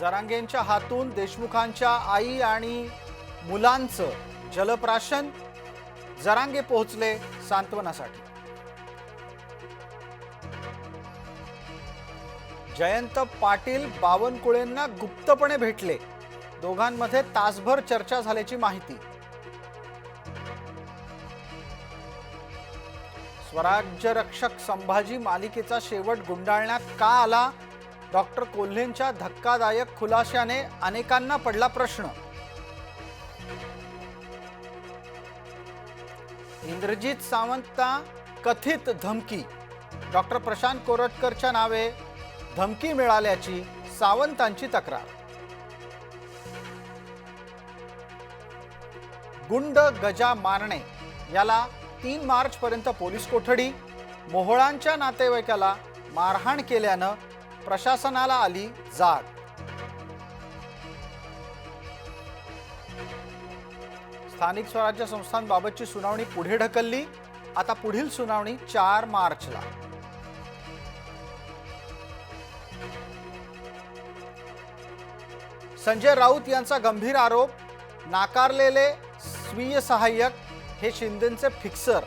जरांगेंच्या हातून देशमुखांच्या आई आणि मुलांचं जलप्राशन जरांगे पोहोचले सांत्वनासाठी. जयंत पाटील बावनकुळेंना गुप्तपणे भेटले. दोघांमध्ये तासभर चर्चा झाल्याची माहिती. स्वराज्य रक्षक संभाजी मालिकेचा शेवट गुंडाळण्यात का आला? डॉक्टर कोल्हेंच्या धक्कादायक खुलाशाने अनेकांना पडला प्रश्न. इंद्रजित सावंतचा कथित धमकी. डॉक्टर प्रशांत कोरटकरच्या नावे धमकी मिळाल्याची सावंतांची तक्रार. गुंड गजा मारणे याला तीन मार्चपर्यंत पोलीस कोठडी मोहळांच्या नातेवाईकाला मारहाण केल्यानं प्रशासनाला आली जाग. स्थानिक स्वराज्य संस्थांबाबतची सुनावणी पुढे ढकलली. आता पुढील सुनावणी चार मार्चला. संजय राऊत यांचा गंभीर आरोप. नाकारलेले स्वीय सहाय्यक हे शिंदेचे फिक्सर